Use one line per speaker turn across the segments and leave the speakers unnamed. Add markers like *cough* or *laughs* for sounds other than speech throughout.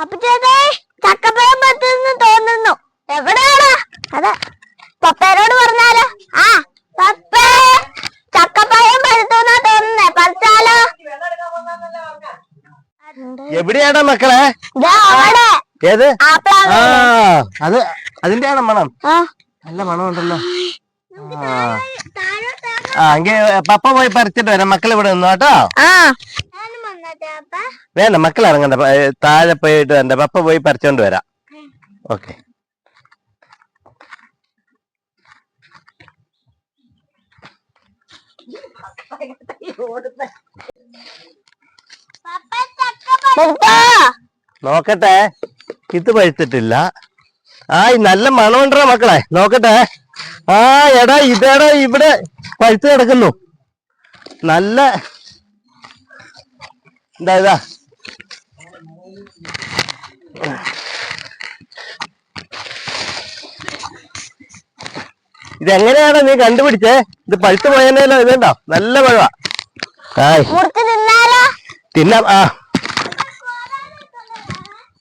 അപ്പൊ ചേട്ടേ ചക്കപ്പഴം പറ്റുന്നു തോന്നുന്നു. എവിടെയാടാ? അതെ പപ്പേനോട് പറഞ്ഞാലോ. ആ പപ്പേ ചക്കപ്പഴം പഴുത്തുന്നാ തോന്നുന്നേ. പറിച്ചാലോ
എവിടെയാടാ മക്കളെ? ഏത്?
അത്
ആ അത് അതിന്റെയാണ് മണം?
ആ.
നല്ല മണം ഉണ്ടല്ലോ ആ. എങ്കിൽ പപ്പ പോയി പറിച്ചിട്ട് വരാം. മക്കൾ ഇവിടെ നിന്നു കേട്ടോ.
ആ.
വേണ്ട മക്കൾ ഇറങ്ങണ്ട. താഴെ പോയിട്ട് വേണ്ട. പപ്പ പോയി പറിച്ചോണ്ട് വരാം. ഓക്കെ? നോക്കട്ടെ. ഇത് പഴുത്തിട്ടില്ല. ആ നല്ല മണമുണ്ടോ മക്കളെ. നോക്കട്ടെ. ആ എടാ ഇതെടാ ഇവിടെ പഴുത്ത് കിടക്കുന്നു. നല്ല ഇതാ ഇതാ? ഇതെങ്ങനെയാണ് നീ കണ്ടുപിടിച്ചേ? ഇത് പഴുത്ത് പോയതിനല്ലോ ഇതുണ്ടോ നല്ല പഴവാ. ആയ്. തിന്നാം. ആ.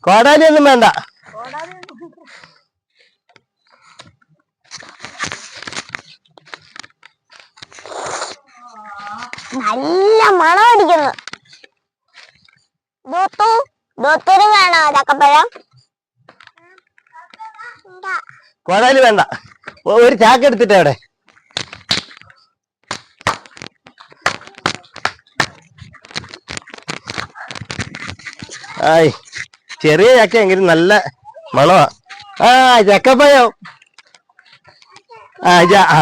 കോടാലി ഒന്നും വേണ്ട.
നല്ല മണം അടിക്കുന്നു. ദൂത്തു ബൂത്തൂര് വേണോ ചക്കപ്പഴം?
കോടാലി വേണ്ട. ഒരു ചാക്ക് എടുത്തിട്ട് അവിടെ. ആയ് ചെറിയ ചക്ക എങ്കിലും നല്ല മണമാ ആ ചക്കപ്പഴം. ആ ആ.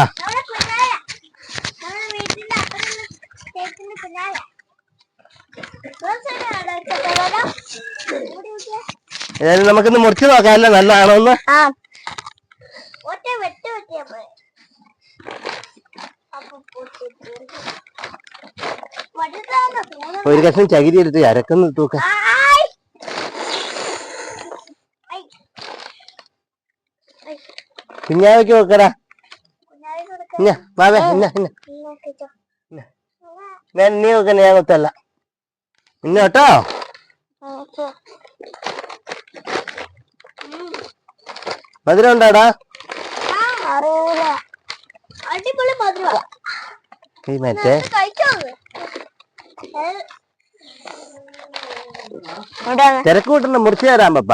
ഏതായാലും നമുക്കിന്ന് മുറിച്ച് നോക്കാല്ലോ നല്ലതാണോ എന്ന് ഒരു കഷ്ണം ചകിരി എടുത്ത് അരക്കുന്നു തൂക്ക. കുഞ്ഞാവയ്ക്ക് നോക്കടാ ഇന്ന വാവേ ഇന്ന ഇന്ന ഞാൻ നീ നോക്കണ ഞാൻ ഒത്തല്ല ഇന്ന കേട്ടോ മധുരം ഉണ്ടാടാ?
അടിപൊളി
മധുരം. മറ്റേ? തിരക്ക് കൂട്ടണ്ട മുറിച്ച് തരാം പപ്പ.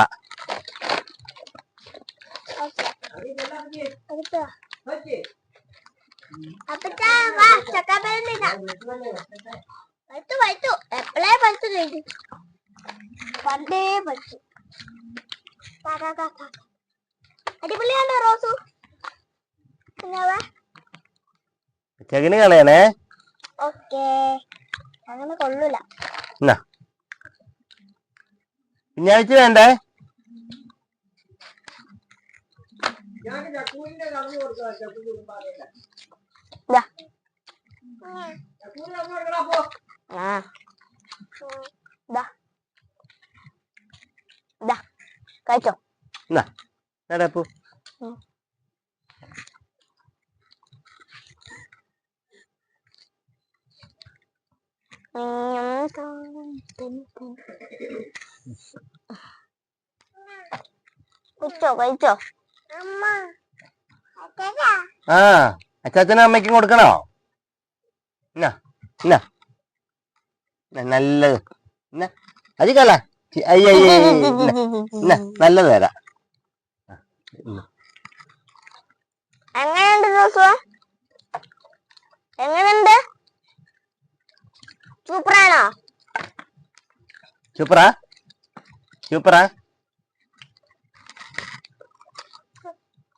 എപ്പോഴേ പഠിച്ചു കഴിഞ്ഞു താ, താ. അടിപൊളിയാണോ റോസു
ചകിനി കളയണേ
ഓക്കേ അങ്ങനെ കൊള്ളൂല
എന്നാ കുഞ്ഞാഴ്ച വേണ്ടേ.
ആ. കഴിച്ചോ
എന്നാ എടാ പോ?
കഴിച്ചോ കഴിച്ചോ
ആ അച്ചാച്ചനും അമ്മയ്ക്കും കൊടുക്കണോ? എന്നാ എന്നാ. നല്ലത് എന്നാ അധികല്ല അയ്യ *laughs* നല്ലത് തരാം.
എങ്ങനെയുണ്ട് ജോസുവ എങ്ങനെയുണ്ട്? സൂപ്പറാണോ?
സൂപ്പറാ? സൂപ്പറാ?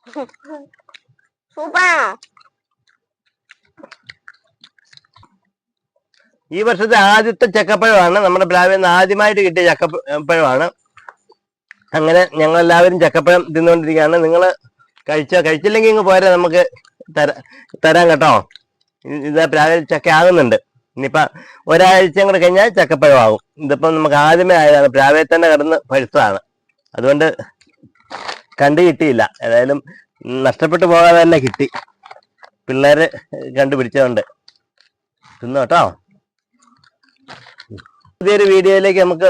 *laughs*
സൂപ്പറാണോ?
ഈ വർഷത്തെ ആദ്യത്തെ ചക്കപ്പഴമാണ്. നമ്മുടെ പ്ലാവിൽ നിന്ന് ആദ്യമായിട്ട് കിട്ടിയ ചക്കപ്പഴമാണ്. അങ്ങനെ ഞങ്ങൾ എല്ലാവരും ചക്കപ്പഴം തിന്നുകൊണ്ടിരിക്കുകയാണ്. നിങ്ങൾ കഴിച്ചോ? കഴിച്ചില്ലെങ്കിൽ ഇങ്ങ് പോരെ. നമുക്ക് തരാ കേട്ടോ. ഇത് പ്ലാവിൽ ചക്ക ആകുന്നുണ്ട്. ഇനിയിപ്പോ ഒരാഴ്ചയും കൂടെ കഴിഞ്ഞാൽ ചക്കപ്പഴം ആകും ഇതിപ്പം നമുക്ക് ആദ്യമേ ആയതാണ്. പ്ലാവിൽ തന്നെ കിടന്ന് പഴുത്തതാണ്. അതുകൊണ്ട് കണ്ടു കിട്ടിയില്ല. ഏതായാലും നഷ്ടപ്പെട്ടു പോകാതെ തന്നെ കിട്ടി. പിള്ളേര് കണ്ടുപിടിച്ചതുകൊണ്ട്. തിന്നു കേട്ടോ? പുതിയൊരു വീഡിയോയിലേക്ക് നമുക്ക്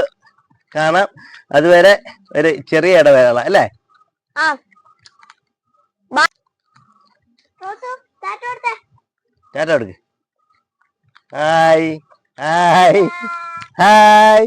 കാണാം. അതുവരെ ഒരു ചെറിയ ഇടവേള അല്ലേ?
ടാറ്റ
കൊടുക്ക്. Hi hi hi.